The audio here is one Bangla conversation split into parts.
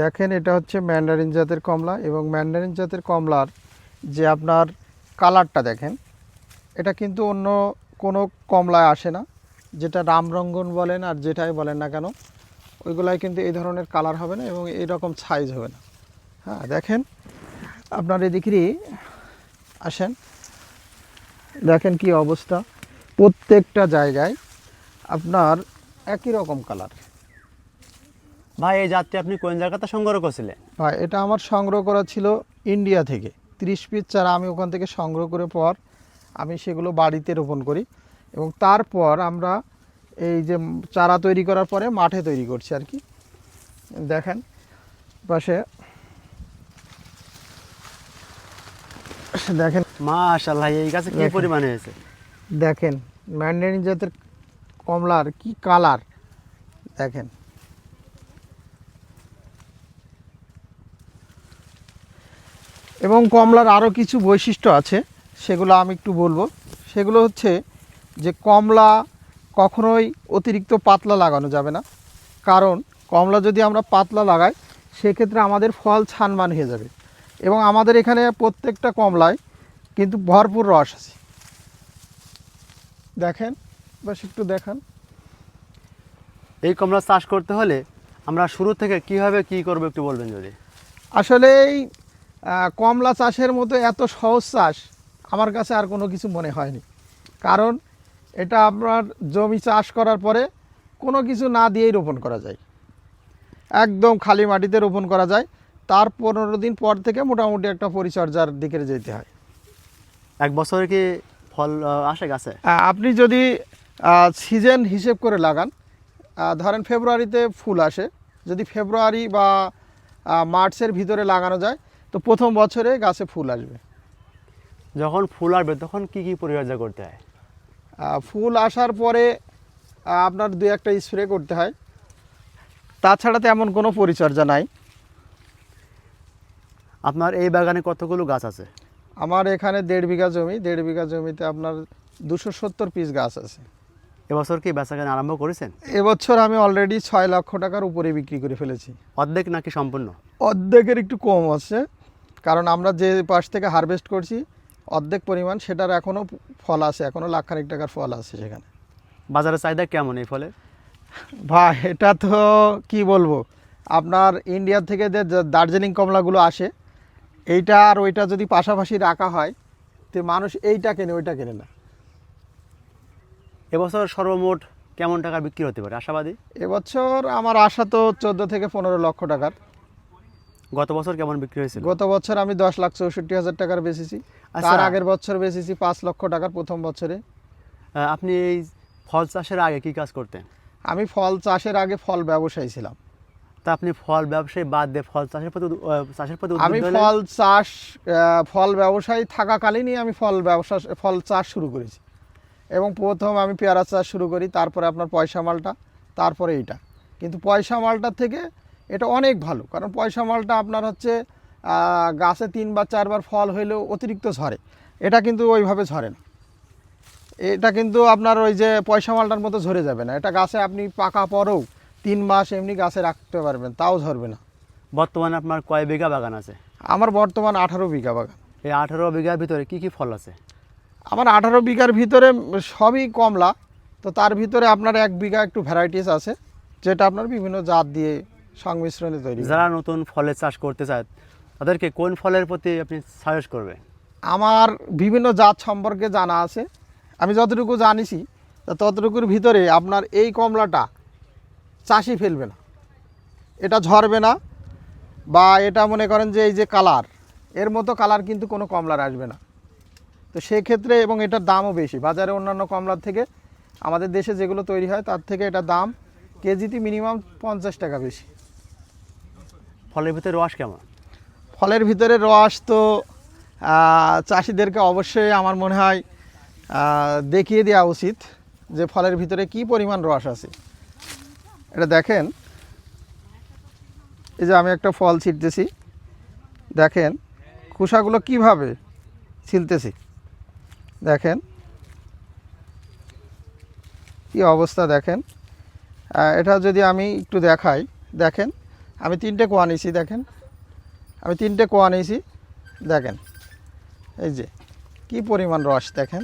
দেখেন, এটা হচ্ছে ম্যান্ডারিন জাতের কমলা এবং ম্যান্ডারিন জাতের কমলার যে আপনার কালারটা দেখেন, এটা কিন্তু অন্য কোনো কমলায় আসে না। যেটা রামরঙ্গন বলেন আর যেটাই বলেন না কেন, ওইগুলাই কিন্তু এই ধরনের কালার হবে না এবং এইরকম সাইজ হবে না। হ্যাঁ দেখেন, আপনার এদিকেরই আসেন। দেখেন কি অবস্থা। প্রত্যেকটা জায়গায় আপনার একই রকম কালার ভাই এই জাতটি আপনি কোন জায়গাতে সংগ্রহ করছিলেন? ভাই এটা আমার সংগ্রহ করা ছিল ইন্ডিয়া থেকে। ত্রিশ পিস চারা আমি ওখান থেকে সংগ্রহ করে পর আমি সেগুলো বাড়িতে রোপণ করি এবং তারপর আমরা এই যে চারা তৈরি করার পরে মাঠে তৈরি করছি আর কি। দেখেন পাশে দেখেন। মাশাল্লাহ এই গাছে কি। পরিমাণে হয়েছে? দেখেন ম্যান্ডারিন জাতের কমলার কি কালার? দেখেন। এবং কমলার আরও কিছু বৈশিষ্ট্য আছে সেগুলো আমি একটু বলব। সেগুলো হচ্ছে যে কমলা কখনোই অতিরিক্ত পাতলা লাগানো যাবে না। কারণ কমলা যদি আমরা পাতলা লাগাই সেক্ষেত্রে আমাদের ফল ছানমান হয়ে যাবে। এবং আমাদের এখানে প্রত্যেকটা কমলায় কিন্তু ভরপুর রস আছে। দেখেন বাস একটু দেখান। এই কমলা চাষ করতে হলে আমরা শুরু থেকে কীভাবে কি করব একটু বলবেন যদি? আসলে এই কমলা চাষের মতো এত সহজ চাষ আমার কাছে আর কোনো কিছু মনে হয়নি। কারণ এটা আপনার জমি চাষ করার পরে কোনো কিছু না দিয়েই রোপণ করা যায়। একদম খালি মাটিতে রোপণ করা যায়। তার পনেরো দিন পর থেকে মোটামুটি একটা পরিচর্যার দিকে যেতে হয়। এক বছরে কি ফল আসে গাছে? আপনি যদি সিজন হিসেব করে লাগান ধরেন ফেব্রুয়ারিতে ফুল আসে। যদি ফেব্রুয়ারি বা মার্চের ভিতরে লাগানো যায় তো প্রথম বছরে গাছে ফুল আসবে। যখন ফুল আসবে তখন কি কি পরিচর্যা করতে হয়? ফুল আসার পরে আপনার দু একটা স্প্রে করতে হয়। তাছাড়া তেমন কোনো পরিচর্যা নাই। আপনার এই বাগানে কতগুলো গাছ আছে? আমার এখানে দেড় বিঘা জমি দেড় বিঘা জমিতে আপনার দুশো সত্তর পিস গাছ আছে। এবছর কি বেচাকেনা আরম্ভ করেছেন? এবছর আমি অলরেডি ছয় লক্ষ টাকার উপরে বিক্রি করে ফেলেছি। অর্ধেক নাকি সম্পূর্ণ? অর্ধেকের একটু কম আছে। কারণ আমরা যে পাশ থেকে হারভেস্ট করছি অর্ধেক পরিমাণ সেটার এখনও ফল আছে এখনও লাখখানিক টাকার ফল আছে সেখানে। বাজারের চাহিদা কেমন এই ফলে? ভাই এটা তো কি বলব? আপনার ইন্ডিয়া থেকে যে যে দার্জিলিং কমলাগুলো আসে এইটা আর ওইটা যদি পাশাপাশি রাখা হয় তো মানুষ এইটা কেনে ওইটা কেনে না। এবছর সর্বমোট কেমন টাকা বিক্রি হতে পারে? আশাবাদী? এবছর আমার আশা তো চোদ্দ থেকে পনেরো লক্ষ টাকার। গত বছর কেমন বিক্রি হয়েছিল? গত বছর আমি দশ লাখ চৌষট্টি হাজার টাকার বেচেছি। আচ্ছা। তার আগের বছর বেচেছি পাঁচ লক্ষ টাকার প্রথম বছরে। আপনি এই ফল চাষের আগে কি কাজ করতেন? আমি ফল চাষের আগে ফল ব্যবসায়ী ছিলাম। তা আপনি ফল ব্যবসায়ী বাদ দিয়ে ফল চাষের প্রতি চাষের প্রতি আমি ফল চাষ ফল ব্যবসায়ী থাকাকালীনই আমি ফল ব্যবসা ফল চাষ শুরু করেছি। এবং প্রথম আমি পেয়ারা চাষ শুরু করি তারপরে আপনার পয়সা মালটা তারপরে এইটা। কিন্তু পয়সা মালটার থেকে এটা অনেক ভালো কারণ পয়সা মালটা আপনার হচ্ছে গাছে তিনবার চারবার ফল হইলেও অতিরিক্ত ঝরে। এটা কিন্তু ওইভাবে ঝরে না। এটা কিন্তু আপনার ওই যে পয়সা মালটার মতো ঝরে যাবে না। এটা গাছে আপনি পাকা পরেও তিন মাস এমনি গাছে রাখতে পারবেন তাও ঝরবে না। বর্তমানে আপনার কয় বিঘা বাগান আছে? আমার বর্তমান আঠারো বিঘা বাগান। এই আঠারো বিঘার ভিতরে কি কি ফল আছে? আমার আঠারো বিঘার ভিতরে সবই কমলা তো তার ভিতরে আপনার এক বিঘা একটু ভ্যারাইটিস আছে যেটা আপনার বিভিন্ন জাত দিয়ে সংমিশ্রণে তৈরি যারা নতুন ফলের চাষ করতে চায় তাদেরকে কোন ফলের প্রতি আপনি সাজেস্ট করবেন? আমার বিভিন্ন জাত সম্পর্কে জানা আছে। আমি যতটুকু জানিছি ততটুকুর ভিতরে আপনার এই কমলাটা চাষি ফেলবে না। এটা ঝরবে না বা এটা মনে করেন যে এই যে কালারের মতো কালার কিন্তু কোনো কমলার আসবে না। তো সেক্ষেত্রে এবং এটার দামও বেশি। বাজারে অন্যান্য কমলার থেকে আমাদের দেশে যেগুলো তৈরি হয় তার থেকে এটা দাম কেজিতে মিনিমাম পঞ্চাশ টাকা বেশি। ফলের ভিতরে রস কেমন? ফলের ভিতরে রস তো চাষিদেরকে অবশ্যই আমার মনে হয় দেখিয়ে দেওয়া উচিত যে ফলের ভিতরে কি পরিমাণ রস আছে। এটা দেখেন, এই যে আমি একটা ফল ছিটতেছি, দেখেন খোসাগুলো কীভাবে ছিলতেছি। দেখেন, কি অবস্থা দেখেন। এটা যদি আমি একটু দেখাই, দেখেন আমি তিনটে কোয়া নিয়েছি দেখেন। আমি তিনটে কোয়া নিয়েছি দেখেন। এই যে কি পরিমাণ রস দেখেন।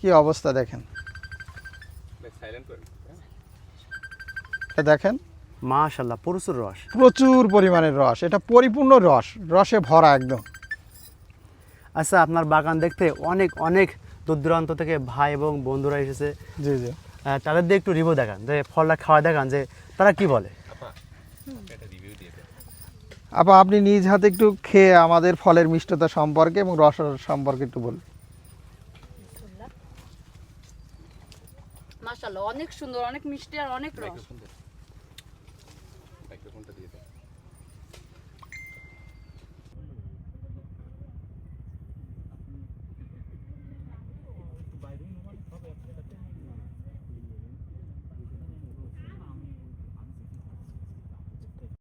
কি অবস্থা দেখেন। দেখেন। মাশাল্লাহ প্রচুর রস। প্রচুর পরিমাণের রস এটা পরিপূর্ণ রস রসে ভরা একদম। আচ্ছা আপনার বাগান দেখতে অনেক অনেক দূর দূরান্ত থেকে ভাই এবং বন্ধুরা এসেছে। জি জি। তাদের দিয়ে একটু রিভিউ দেখান যে ফলটা খাওয়া দেখান যে তারা কি বলে? আপা আপনি নিজ হাতে একটু খেয়ে আমাদের ফলের মিষ্টতা সম্পর্কে এবং রস সম্পর্কে একটু বলুন। মাশাআল্লাহ অনেক সুন্দর অনেক মিষ্টি আর অনেক রস।